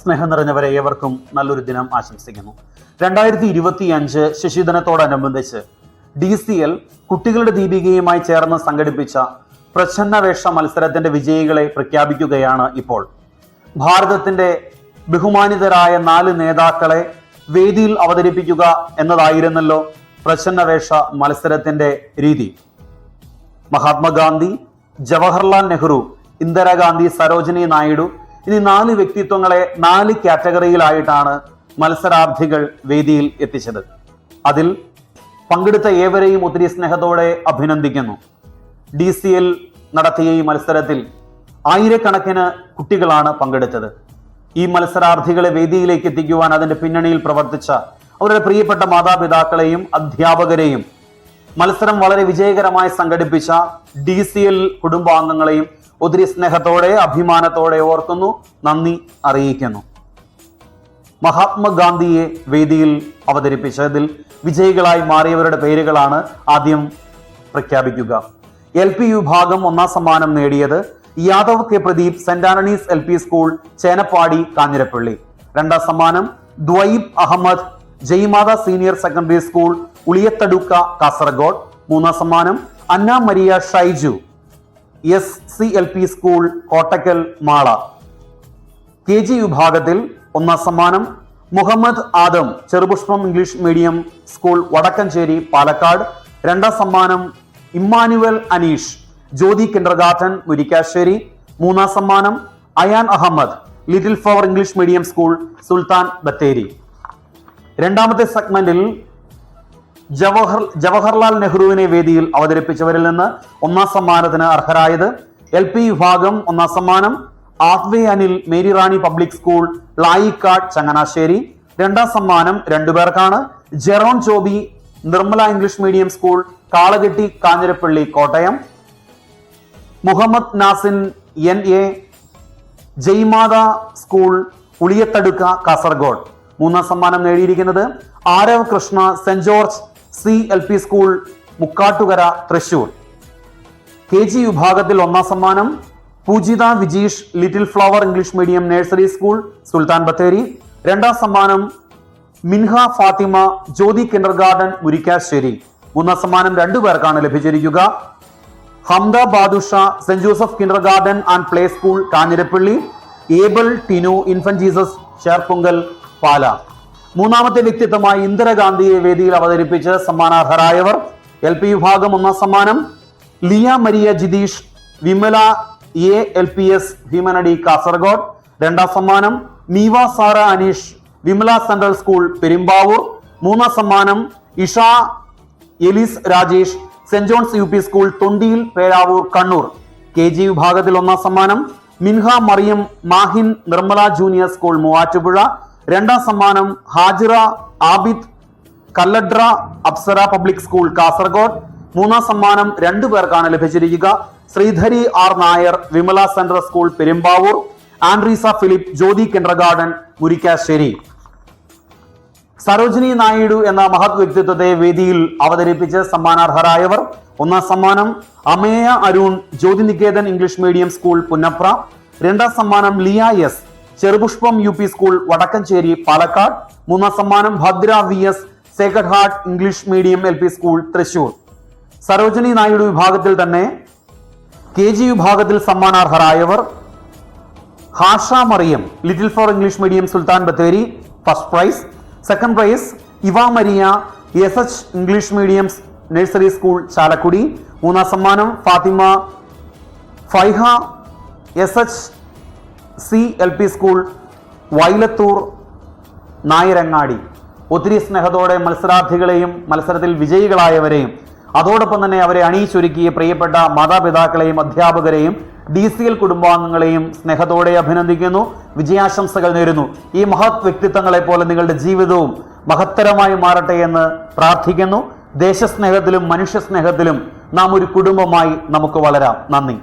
സ്നേഹം നിറഞ്ഞവരെ ഏവർക്കും നല്ലൊരു ദിനം ആശംസിക്കുന്നു. രണ്ടായിരത്തി ഇരുപത്തി അഞ്ച് ശിശുദിനത്തോടനുബന്ധിച്ച് ഡി സി എൽ കുട്ടികളുടെ ദീപികയുമായി ചേർന്ന് സംഘടിപ്പിച്ച പ്രച്ഛന്നവേഷ മത്സരത്തിന്റെ വിജയികളെ പ്രഖ്യാപിക്കുകയാണ് ഇപ്പോൾ. ഭാരതത്തിന്റെ ബഹുമാനിതരായ നാല് നേതാക്കളെ വേദിയിൽ അവതരിപ്പിക്കുക എന്നതായിരുന്നല്ലോ പ്രച്ഛന്നവേഷ മത്സരത്തിന്റെ രീതി. മഹാത്മാഗാന്ധി ജവഹർലാൽ നെഹ്റു ഇന്ദിരാഗാന്ധി സരോജിനി നായിഡു ഇനി നാല് വ്യക്തിത്വങ്ങളെ നാല് കാറ്റഗറിയിലായിട്ടാണ് മത്സരാർത്ഥികൾ വേദിയിൽ എത്തിച്ചത്. അതിൽ പങ്കെടുത്ത ഏവരെയും ഒത്തിരി സ്നേഹത്തോടെ അഭിനന്ദിക്കുന്നു. ഡി സി എൽ നടത്തിയ ഈ മത്സരത്തിൽ ആയിരക്കണക്കിന് കുട്ടികളാണ് പങ്കെടുത്തത്. ഈ മത്സരാർത്ഥികളെ വേദിയിലേക്ക് എത്തിക്കുവാൻ അതിന്റെ പിന്നണിയിൽ പ്രവർത്തിച്ച അവരുടെ പ്രിയപ്പെട്ട മാതാപിതാക്കളെയും അധ്യാപകരെയും മത്സരം വളരെ വിജയകരമായി സംഘടിപ്പിച്ച ഡി സി എൽ കുടുംബാംഗങ്ങളെയും ഒത്തിരി സ്നേഹത്തോടെ അഭിമാനത്തോടെ ഓർക്കുന്നു നന്ദി അറിയിക്കുന്നു. മഹാത്മാഗാന്ധിയെ വേദിയിൽ അവതരിപ്പിച്ചതിൽ വിജയികളായി മാറിയവരുടെ പേരുകളാണ് ആദ്യം പ്രഖ്യാപിക്കുക. എൽ പി വിഭാഗം ഒന്നാം സമ്മാനം നേടിയത് Yadav K Pradeep Saint Antony's L P school Chenappady Kanjirappally. രണ്ടാം സമ്മാനം Dwaib Ahmed Jaimatha senior secondary school Uliyathaduka Kasaragod. മൂന്നാം സമ്മാനം Anna Maria Shaiju S C L P school Kottakkal Mala. K G വിഭാഗത്തിൽ ഒന്നാം സമ്മാനം Muhammad Adam Cherupushpam English medium school Vadakkencherry Palakkad. രണ്ടാം സമ്മാനം Immanuel Aneesh Jyothi kindergarten Murickassery. മൂന്നാം സമ്മാനം Ayaan Ahmed Little Flower English medium school Sultan Bathery. രണ്ടാമത്തെ സെഗ്മെന്റിൽ ജവഹർ ജവഹർലാൽ നെഹ്റുവിനെ വേദിയിൽ അവതരിപ്പിച്ചവരിൽ നിന്ന് ഒന്നാം സമ്മാനത്തിന് അർഹരായത് എൽ പി വിഭാഗം ഒന്നാം സമ്മാനം Athwe Anil Mary Rani public school Layikkad Changanassery. രണ്ടാം സമ്മാനം രണ്ടുപേർക്കാണ് Jerone Chobi Nirmala English medium school Kalaketty Kanjirappally Kottayam. Muhammad Nasin N A Jaimatha school Uliyathaduka Kasaragod. മൂന്നാം സമ്മാനം നേടിയിരിക്കുന്നത് Aarav Krishna Saint George C L P school Mukkattukara Thrissur. K G വിഭാഗത്തിൽ ഒന്നാം സമ്മാനം Poojitha Vijeesh Little Flower English medium nursery school Sultan Bathery. രണ്ടാം സമ്മാനം Minha Fathima Jyothi kindergarten Murickassery. മൂന്നാം സമ്മാനം രണ്ടു പേർക്കാണ് ലഭിച്ചിരിക്കുക. Hamda Badusha Saint Joseph kindergarten and play school Kanjirappally. Able Tinu Infant Jesus Cherpunkal Pala. മൂന്നാമത്തെ വ്യക്തിത്വമായി ഇന്ദിരാഗാന്ധിയെ വേദിയിൽ അവതരിപ്പിച്ച് സമ്മാനാർഹരായവർ എൽ പി വിഭാഗം ഒന്നാം സമ്മാനം Liya Maria Jitheesh Vimala A L P S Bheemanadi Kasaragod. രണ്ടാം സമ്മാനം മീവ സാറ അനീഷ് വിമല സെൻട്രൽ സ്കൂൾ പെരുമ്പാവൂർ. മൂന്നാം സമ്മാനം Isha Elis Rajesh Saint John's U P school Thondiyil Peravoor Kannur. K G വിഭാഗത്തിൽ ഒന്നാം സമ്മാനം മിൻഹ മറിയം മാഹിൻ നിർമ്മല ജൂനിയർ സ്കൂൾ മൂവാറ്റുപുഴ. രണ്ടാം സമ്മാനം ഹാജിറ ആബിദ് കല്ലഡ്ര അപ്സര പബ്ലിക് സ്കൂൾ കാസർഗോഡ്. മൂന്നാം സമ്മാനം രണ്ടു പേർക്കാണ് ലഭിച്ചിരിക്കുക. Sreedhari R Nair Vimala central school Perumbavoor. Andreesa Philip Jyothi kindergarten Murickassery. Sarojini Naidu എന്ന മഹത് വ്യക്തിത്വത്തെ വേദിയിൽ അവതരിപ്പിച്ച് സമ്മാനാർഹരായവർ. ഒന്നാം സമ്മാനം Ameya Arun Jyothi Niketan English medium school Punnapra. രണ്ടാം സമ്മാനം Liya S Cherupushpam U P school Vadakkencherry Palakkad. മൂന്നാം സമ്മാനം Bhadra V S sacred heart English medium L P school Thrissur. Sarojini Naidu വിഭാഗത്തിൽ തന്നെ കെ ജി വിഭാഗത്തിൽ സമ്മാനാർഹരായവർ. Hasha Mariyam little four English medium Sultan Bathery first prize. Second prize Eva Maria S H English medium nursery school Chalakudy. മൂന്നാം സമ്മാനം Fathima Faiha S H C L P school Vailathur Nayarangadi. ഒത്തിരി സ്നേഹത്തോടെ മത്സരാർത്ഥികളെയും മത്സരത്തിൽ വിജയികളായവരെയും അതോടൊപ്പം തന്നെ അവരെ അണിയിച്ചൊരുക്കിയ പ്രിയപ്പെട്ട മാതാപിതാക്കളെയും അധ്യാപകരെയും ഡി സി എൽ കുടുംബാംഗങ്ങളെയും സ്നേഹത്തോടെ അഭിനന്ദിക്കുന്നു വിജയാശംസകൾ നേരുന്നു. ഈ മഹത് വ്യക്തിത്വങ്ങളെ പോലെ നിങ്ങളുടെ ജീവിതവും മഹത്തരമായി മാറട്ടെ എന്ന് പ്രാർത്ഥിക്കുന്നു. ദേശസ്നേഹത്തിലും മനുഷ്യസ്നേഹത്തിലും നാം ഒരു കുടുംബമായി നമുക്ക് വളരാം. നന്ദി.